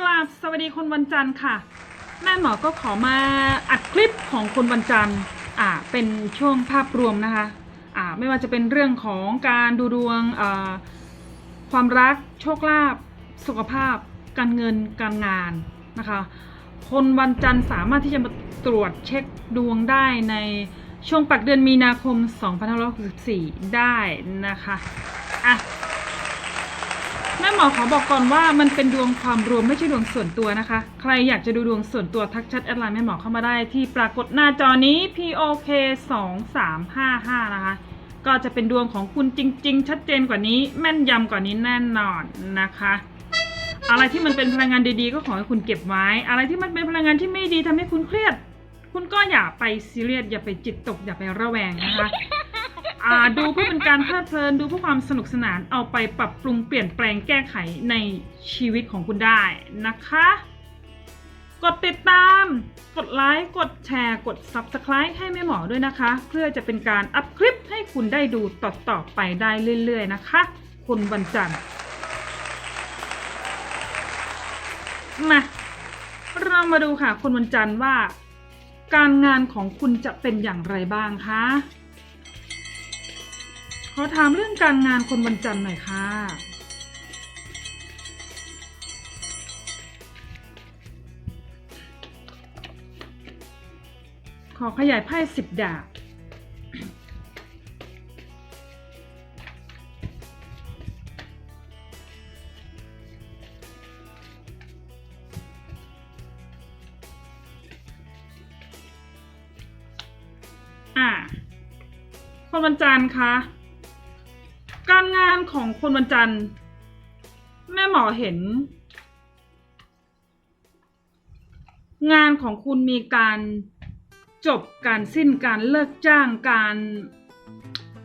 กราบสวัสดีคนวันจันทร์ค่ะแม่หมอก็ขอมาอัดคลิปของคนวันจันทร์อ่าเป็นช่วงภาพรวมนะคะอ่าไม่ว่าจะเป็นเรื่องของการดูดวงอ่าความรักโชคลาภสุขภาพ การเงินการงานนะคะคนวันจันทร์สามารถที่จะมาตรวจเช็คดวงได้ในช่วงปักเดือนมีนาคม 2564 ได้นะคะอะ แม่หมอขอบอกก่อนว่ามันเป็นดวงความรวมไม่ใช่ดวงส่วนตัวนะคะ ใครอยากจะดูดวงส่วนตัวทักแชัดแอดไลน์แม่หมอเข้ามาได้ที่ปรากฏหน้าจอนี้ POK 2 3 5 5นะคะ ก็จะเป็นดวงของคุณจริง ๆ ชัดเจนกว่านี้แม่นยำกว่านี้แน่นอนนะคะ อะไรที่มันเป็นพลังงานดีๆ ก็ขอให้คุณเก็บไว้ อะไรที่มันเป็นพลังงานที่ไม่ดีทำให้คุณเครียด คุณก็อย่าไปซีเรียสอย่าไปจิตตกอย่าไประแวงนะคะ อ่าดูเพื่อเป็นการเพลิดเพลินดูเพื่อความสนุกสนานเอาไปปรับปรุงเปลี่ยนแปลงแก้ไขในชีวิตของคุณได้นะคะ กดติดตาม กดไลค์กดแชร์ กด Subscribe ให้แม่หมอด้วยนะคะ เพื่อจะเป็นการอัพคลิปให้คุณได้ดูต่อๆไปได้เรื่อยๆนะคะคุณวันจันทร์มาเรามาดูค่ะ คุณวันจันทร์ว่า การงานของคุณจะเป็นอย่างไรบ้างคะ ขอถามเรื่องการงานคนวันจันทร์หน่อยค่ะ ขอขยายไพ่สิบดาบอ่าคนวันจันทร์คะ การงานของคนวันจันทร์ แม่หมอเห็น งานของคุณมีการจบการสิ้นการเลิกจ้างการ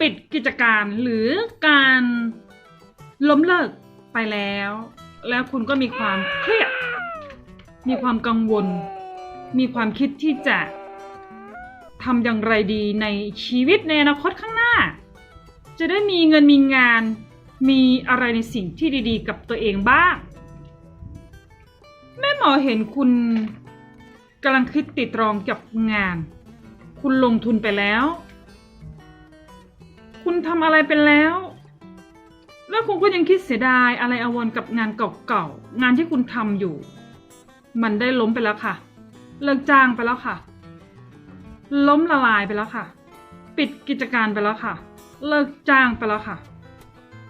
ปิดกิจการหรือการล้มเลิกไปแล้ว แล้วคุณก็มีความเครียด มีความกังวล มีความคิดที่จะทำอย่างไรดีในชีวิตในอนาคตข้างหน้า จะได้มีเงินมีงาน มีอะไรในสิ่งที่ดีๆ กับตัวเองบ้าง แม่หมอเห็นคุณกำลังคิดติดตรองกับงาน คุณลงทุนไปแล้ว คุณทำอะไรไปแล้ว แล้วคุณก็ยังคิดเสียดายอะไรอาวรกับงานเก่าๆ งานที่คุณทำอยู่ มันได้ล้มไปแล้วค่ะ เลิกจ้างไปแล้วค่ะ ล้มละลายไปแล้วค่ะ ปิดกิจการไปแล้วค่ะ เลิกจ้างไปแล้วค่ะ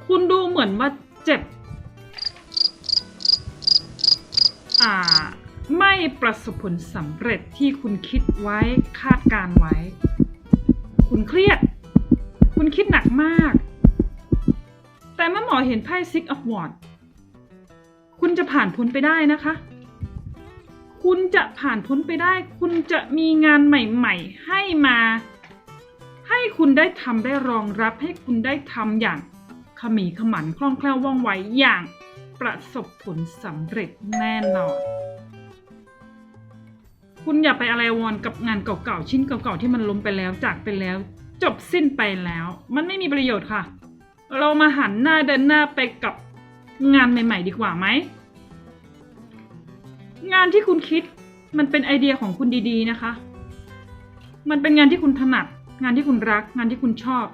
คุณดูเหมือนว่าเจ็บ อ่า ไม่ประสบผลสำเร็จที่คุณคิดไว้คาดการไว้ คุณเครียด คุณคิดหนักมาก แต่เมื่อหมอเห็นไพ่ Six of Wands คุณจะผ่านพ้นไปได้นะคะ คุณจะผ่านพ้นไปได้ คุณจะมีงานใหม่ ๆ ให้มา ให้คุณได้ทำได้รองรับให้คุณได้ทำอย่างขมีขมันคล่องแคล่วว่องไวอย่างประสบผลสำเร็จแน่นอน คุณอย่าไปอะไรวอนกับงานเก่าๆชิ้นเก่าๆที่มันล้มไปแล้วจากไปแล้ว จบสิ้นไปแล้ว มันไม่มีประโยชน์ค่ะ เรามาหันหน้าเดินหน้าไปกับงานใหม่ ๆ ดีกว่าไหม งานที่คุณคิดมันเป็นไอเดียของคุณดีๆนะคะ มันเป็นงานที่คุณถนัด งานที่คุณรัก งานที่คุณชอบ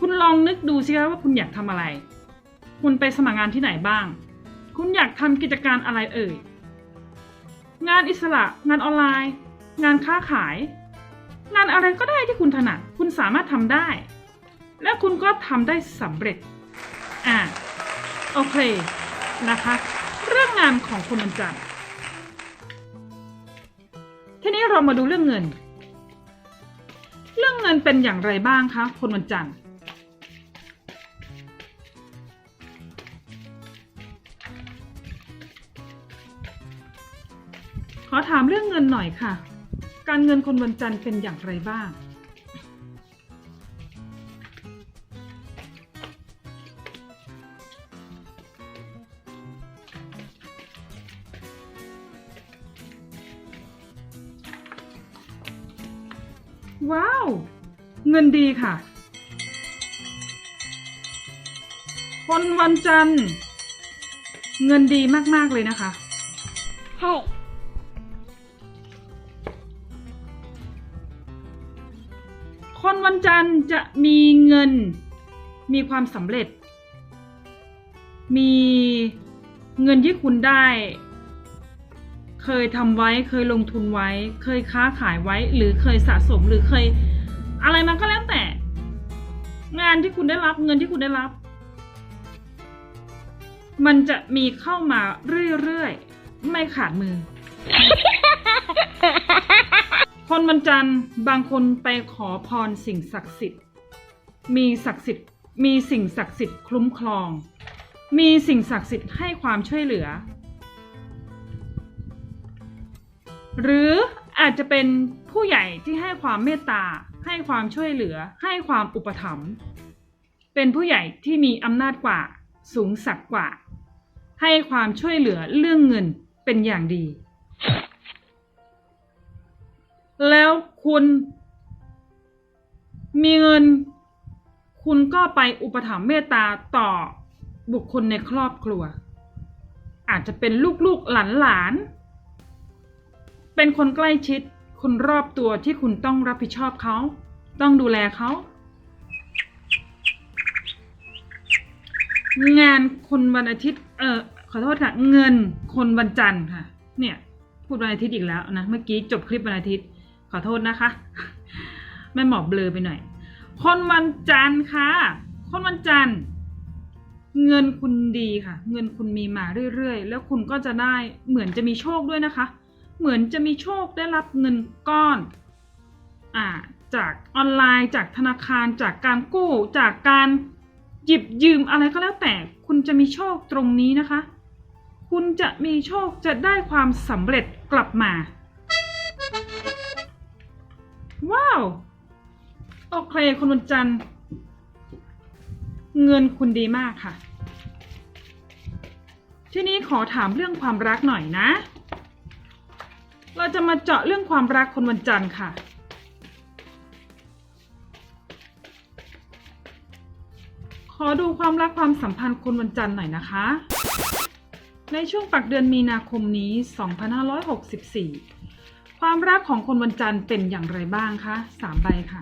คุณลองนึกดูสิคะว่าคุณอยากทำอะไร คุณไปสมัครงานที่ไหนบ้าง คุณอยากทำกิจการอะไรเอ่ย งานอิสระ งานออนไลน์ งานค้าขาย งานอะไรก็ได้ที่คุณถนัด คุณสามารถทำได้ และคุณก็ทำได้สำเร็จ อ่าโอเคนะคะ เรื่องงานของคุณวันจันทร์ทีนี้เรามาดูเรื่องเงิน เรื่องเงินเป็นอย่างไรบ้างคะคนวันจันทร์ขอถามเรื่องเงินหน่อยค่ะ การเงินคนวันจันทร์เป็นอย่างไรบ้าง ว้าว เงินดีค่ะ คนวันจันทร์ เงินดีมาก ๆ เลยนะคะ ใช่ คนวันจันทร์จะมีเงิน มีความสำเร็จ มีเงินที่คุณได้ เคยทำไว้เคยลงทุนไว้ เคยค้าขายไว้ หรือเคยสะสมหรือเคย อะไรมันก็แล้วแต่ งานที่คุณได้รับเงินที่คุณได้รับ มันจะมีเข้ามาเรื่อยๆ ไม่ขาดมือ คนวันจันบางคนไปขอพรสิ่งศักดิ์สิทธิ์ มีศักดิ์สิทธิ์มีสิ่งศักดิ์สิทธิ์คุ้มครอง มีสิ่งศักดิ์สิทธิ์ให้ความช่วยเหลือ หรืออาจจะเป็นผู้ใหญ่ที่ให้ความเมตตา ให้ความช่วยเหลือ ให้ความอุปถัมภ์เป็นผู้ใหญ่ที่มีอำนาจกว่า สูงสักกว่า ให้ความช่วยเหลือเรื่องเงินเป็นอย่างดี แล้วคุณมีเงิน คุณก็ไปอุปถัมภ์เมตตาต่อบุคคลในครอบครัว อาจจะเป็นลูกๆหลานๆ เป็นคนใกล้ชิด คนรอบตัวที่คุณต้องรับผิดชอบเขา ต้องดูแลเขา งานคนวันอาทิตย์ เออขอโทษค่ะ เงินคนวันจันทร์ค่ะ เนี่ย พูดวันอาทิตย์อีกแล้วนะ เมื่อกี้จบคลิปวันอาทิตย์ ขอโทษนะคะแม่หมอบเบลอไปหน่อย คนวันจันทร์ค่ะ คนวันจันทร์เงินคุณดีค่ะ เงินคุณมีมาเรื่อยๆ แล้วคุณก็จะได้เหมือนจะมีโชคด้วยนะคะ เหมือนจะมีโชคได้รับเงินก้อนอ่าจากออนไลน์ จากธนาคาร จากการกู้ จากการหยิบยืมอะไรก็แล้วแต่ คุณจะมีโชคตรงนี้นะคะ คุณจะมีโชคจะได้ความสำเร็จกลับมา ว้าว โอเคคุณวันจันทร์ เงินคุณดีมากค่ะ ทีนี้ขอถามเรื่องความรักหน่อยนะ เราจะมาเจาะเรื่องความรักคนวันจันทร์ค่ะ ขอดูความรักความสัมพันธ์คนวันจันทร์หน่อยนะคะ ในช่วงปักเดือนมีนาคมนี้ 2564 ความรักของคนวันจันทร์เป็นอย่างไรบ้างคะสามใบค่ะ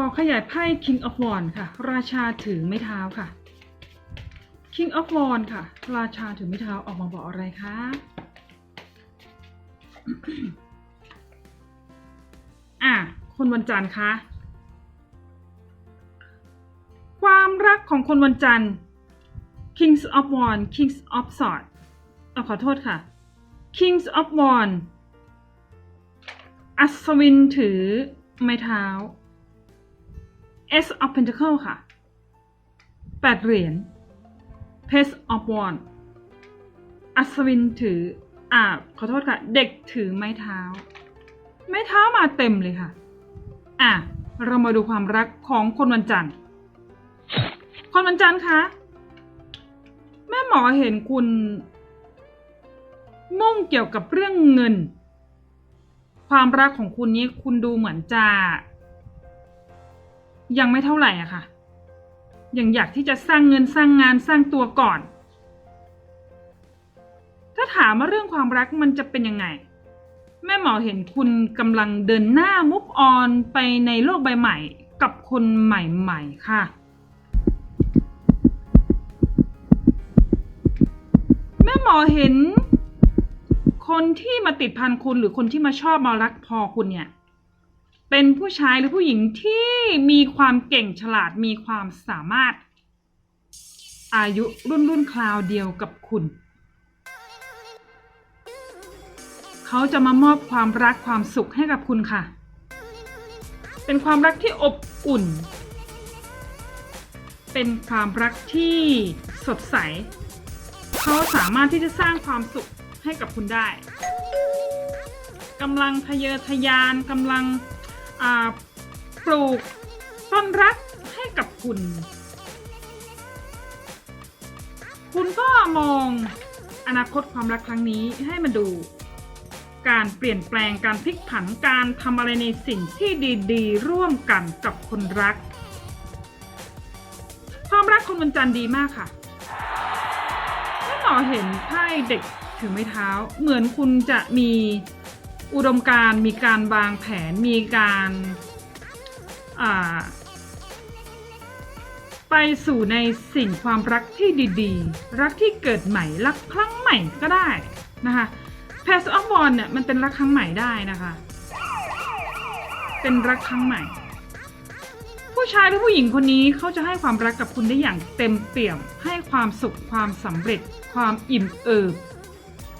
อขยายไพ่ King of Wands ค่ะ ราชาถือไม้เท้าค่ะ King of Wands ค่ะ ราชาถือไม้เท้าออกมาบอกอะไรคะอะคนวันจันทร์คะความรักของคนวันจันทร์ Kings of Wands Kings of Swords อขอโทษค่ะ Kings of Wands อัศวินถือไม้เท้า Ace of Pentacle ค่ะแปดเหรียญ Page of Wand อัศวินถือ อ่า ขอโทษค่ะ เด็กถือไม้เท้า ไม้เท้ามาเต็มเลยค่ะ อะ เรามาดูความรักของคนวันจันทร์ คนวันจันทร์คะ แม่หมอเห็นคุณ มุ่งเกี่ยวกับเรื่องเงิน ความรักของคุณนี้คุณดูเหมือนจะ ยังไม่เท่าไหร่อะค่ะ ยังอยากที่จะสร้างเงินสร้างงานสร้างตัวก่อน ถ้าถามว่าเรื่องความรักมันจะเป็นยังไง แม่หมอเห็นคุณกำลังเดินหน้ามุฟออนไปในโลกใบใหม่กับคนใหม่ๆค่ะ แม่หมอเห็น คนที่มาติดพันคุณหรือคนที่มาชอบมารักพอคุณเนี่ย เป็นผู้ชายหรือผู้หญิงที่มีความเก่งฉลาดมีความสามารถ อายุรุ่นรุ่นคราวเดียวกับคุณ เขาจะมามอบความรักความสุขให้กับคุณค่ะ เป็นความรักที่อบอุ่น เป็นความรักที่สดใส เขาสามารถที่จะสร้างความสุขให้กับคุณได้กำลังทะเยอทะยานกำลัง ปลูกต้นรักให้กับคุณ คุณก็มองอนาคตความรักครั้งนี้ให้มันดู การเปลี่ยนแปลงการพลิกผันการทำอะไรในสิ่งที่ดีๆ ร่วมกันกับคนรัก ความรักคนวันจันทร์ดีมากค่ะแม่หมอเห็นไพ่เด็กถือไม้เท้า เหมือนคุณจะมี อุดมการมีการวางแผนมีการไปสู่ในสิ่งความรักที่ดีๆ รักที่เกิดใหม่ รักครั้งใหม่ก็ได้นะคะ p a s s of One เนี่ยมันเป็นรักครั้งใหม่ได้นะคะ เป็นรักครั้งใหม่ ผู้ชายหรือผู้หญิงคนนี้เขาจะให้ความรักกับคุณได้อย่างเต็มเปี่ยม ให้ความสุขความสำเร็จ ความอิ่มเอิบ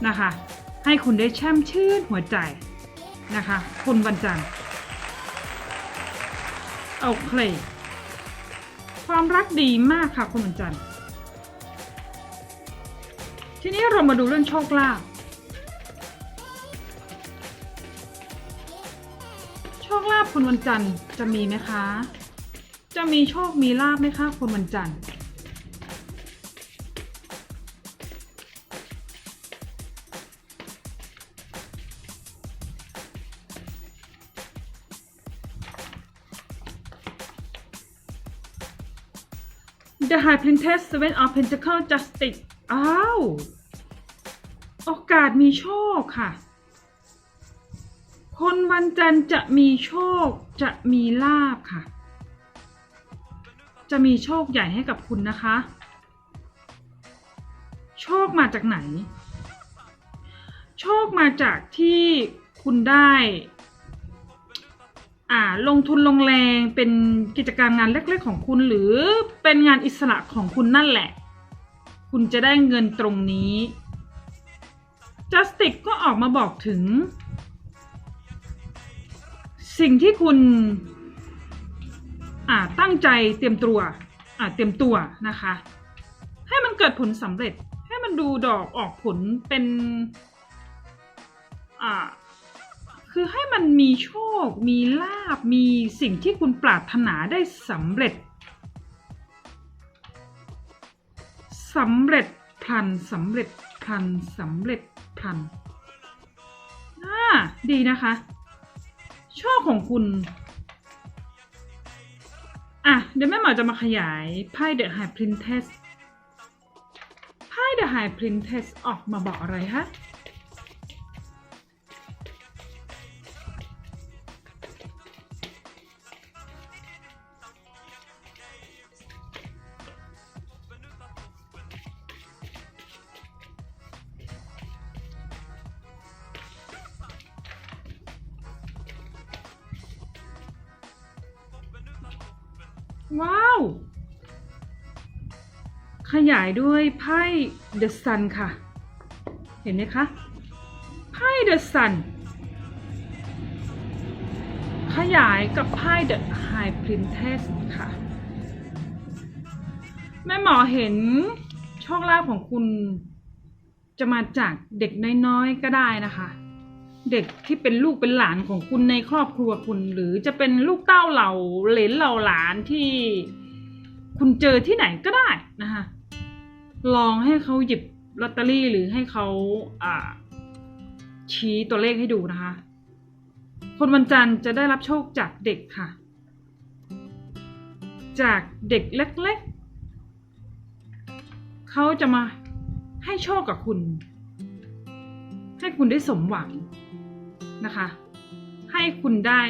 นะคะ ให้คุณได้แช่มชื่นหัวใจนะคะคุณวันจันทร์โอเค ความรักดีมากค่ะคุณวันจันทร์ทีนี้เรามาดูเรื่องโชคลาภโชคลาภคุณวันจันทร์จะมีไหมคะ จะมีโชคมีลาภไหมคะคุณวันจันทร์ The High Princess Seven of Pentacles Justice อ้าว โอกาสมีโชคค่ะ คนวันจันทร์จะมีโชค จะมีลาบค่ะ จะมีโชคใหญ่ให้กับคุณนะคะ โชคมาจากไหน โชคมาจากที่คุณได้ อ่าลงทุนลงแรงเป็นกิจการงานเล็ก ๆ ของคุณ หรือเป็นงานอิสระของคุณนั่นแหละ คุณจะได้เงินตรงนี้ Justice ก็ออกมาบอกถึง สิ่งที่คุณอ่าตั้งใจเตรียมตัวอ่าเตรียมตัวนะคะ ให้มันเกิดผลสำเร็จให้มันดูดอกออกผลเป็นอ่า คือให้มันมีโชค มีลาบ มีสิ่งที่คุณปรารถนาได้สำเร็จสำเร็จพลันสำเร็จพลันสำเร็จพลันอ่าดีนะคะ โชคของคุณ อะ เดี๋ยวแม่หมอจะมาขยายไพ่ The High Princess ไพ่ The High Princess ออกมาบอกอะไรคะ ว้าว ขยายด้วยไพ่ The Sun ค่ะ เห็นไหมคะ ไพ่ The Sun ขยายกับไพ่ The High Princess ค่ะ แม่หมอเห็นโชคลาภของคุณจะมาจากเด็กน้อยๆ ก็ได้นะคะ เด็กที่เป็นลูกเป็นหลานของคุณในครอบครัวคุณ หรือจะเป็นลูกเต้าเหล่าเหลนเหล่าหลานที่คุณเจอที่ไหนก็ได้นะคะลองให้เขาหยิบลอตเตอรี่หรือให้เขาอ่าชี้ตัวเลขให้ดูนะคะ คนวันจันทร์จะได้รับโชคจากเด็กค่ะ จากเด็กเล็กๆ เขาจะมาให้โชคกับคุณ ให้คุณได้สมหวัง นะคะ ให้คุณได้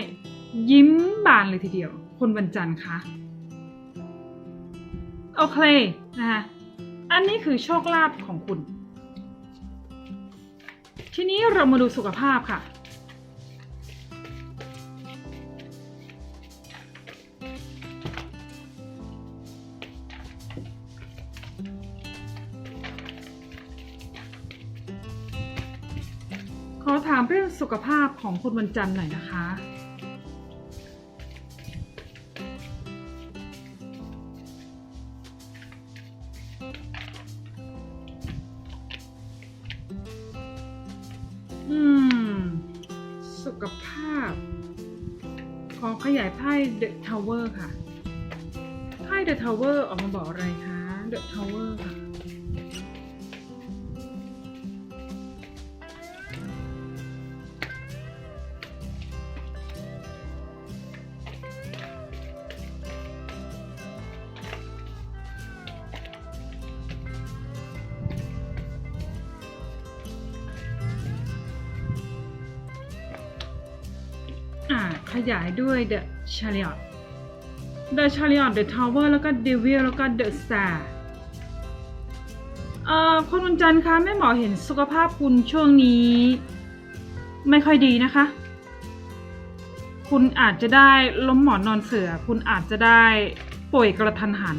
ยิ้มบานเลยทีเดียว คนวันจันทร์คะโอเคนะคะอันนี้คือโชคลาภของคุณ ทีนี้เรามาดูสุขภาพค่ะ สุขภาพของคุณวันจันทร์หน่อยนะคะ อืม สุขภาพ ขอขยายไพ่ The Tower ค่ะ ไพ่ The Tower ออกมาบอกอะไรคะ The Tower ค่ะ ยายด้วย The Chariot The Chariot The Tower แล้วก็ Devil แล้วก็ The Star เอ่อคุณวันจันทร์คะแม่หมอเห็นสุขภาพคุณช่วงนี้ ไม่ค่อยดีนะคะ คุณอาจจะได้ล้มหมอนนอนเสือ คุณอาจจะได้ป่วยกระทันหัน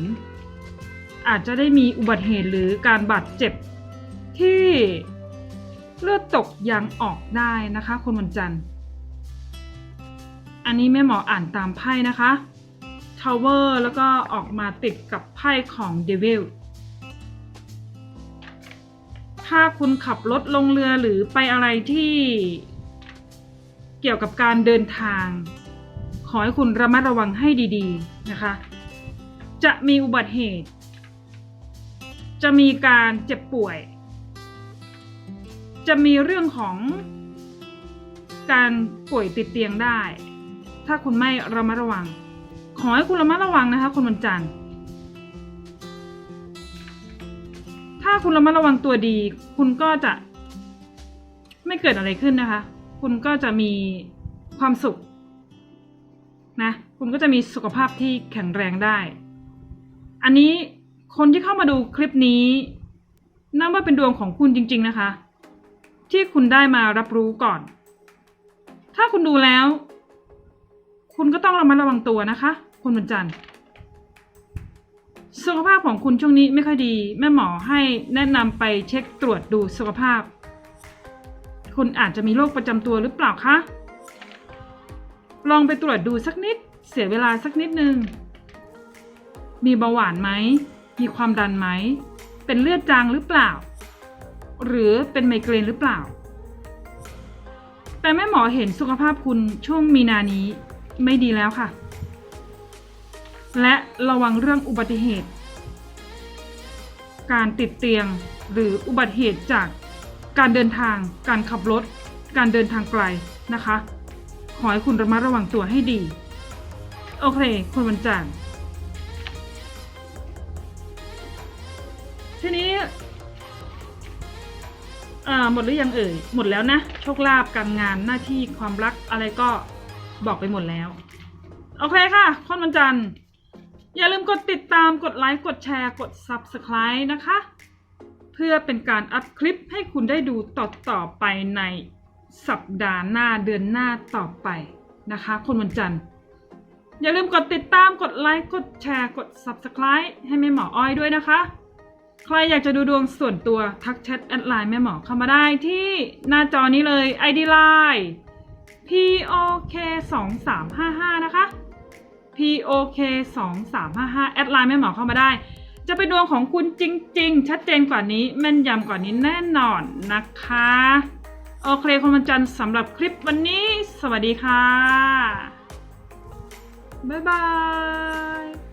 อาจจะได้มีอุบัติเหตุหรือการบาดเจ็บที่เลือดตกยางออกได้นะคะคุณวันจันทร์ อันนี้แม่หมออ่านตามไพ่นะคะ Tower แล้วก็ออกมาติดกับไพ่ของ Devil ถ้าคุณขับรถลงเรือหรือไปอะไรที่เกี่ยวกับการเดินทาง ขอให้คุณระมัดระวังให้ดีๆนะคะ จะมีอุบัติเหตุ จะมีการเจ็บป่วย จะมีเรื่องของการป่วยติดเตียงได้ ถ้าคุณไม่ระมัดระวัง ขอให้คุณระมัดระวังนะคะคุณวันจันทร์ ถ้าคุณระมัดระวังตัวดี คุณก็จะ ไม่เกิดอะไรขึ้นนะคะ คุณก็จะมีความสุขนะคุณก็จะมีสุขภาพที่แข็งแรงได้ อันนี้คนที่เข้ามาดูคลิปนี้นับว่าเป็นดวงของคุณจริง ๆนะคะ ที่คุณได้มารับรู้ก่อน ถ้าคุณดูแล้ว คุณก็ต้องระมัดระวังตัวนะคะ คุณวันจันทร์สุขภาพของคุณช่วงนี้ไม่ค่อยดี แม่หมอให้แนะนำไปเช็คตรวจดูสุขภาพ คุณอาจจะมีโรคประจำตัวหรือเปล่าคะลองไปตรวจดูสักนิด เสียเวลาสักนิดนึง มีเบาหวานไหม มีความดันไหม เป็นเลือดจางหรือเปล่า หรือเป็นไมเกรนหรือเปล่า แต่แม่หมอเห็นสุขภาพคุณช่วงมีนานี้ ไม่ดีแล้วค่ะ และระวังเรื่องอุบัติเหตุ การติดเตียงหรืออุบัติเหตุจากการเดินทาง การขับรถ การเดินทางไกลนะคะ ขอให้คุณระมัดระวังตัวให้ดี โอเคคุณวันจันทร์ทีนี้อ่าหมดหรือยังเอ่ย หมดแล้วนะ โชคลาภการงานหน้าที่ความรักอะไรก็ บอกไปหมดแล้ว โอเคค่ะคนวันจันทร์ อย่าลืมกดติดตามกดไลค์ กดแชร์ กด Subscribe นะคะ เพื่อเป็นการอัพคลิปให้คุณได้ดูต่อต่อไปในสัปดาห์หน้าเดือนหน้าต่อไปนะคะ คนวันจันทร์ อย่าลืมกดติดตามกดไลค์ กดแชร์ กด Subscribe ให้แม่หมออ้อยด้วยนะคะ ใครอยากจะดูดวงส่วนตัวทักแชทแอดไลน์แม่หมอเข้ามาได้ที่หน้าจอนี้เลย ID Line POK 2 3 5 5นะคะ POK 2 3 5 5แอดไลน์แม่หมอเข้ามาได้ จะเป็นดวงของคุณจริง ๆ ชัดเจนกว่านี้แม่นยำกว่านี้แน่นอนนะคะ โอเคคุณวันจันทร์สำหรับคลิปวันนี้ สวัสดีค่ะ บ๊ายบาย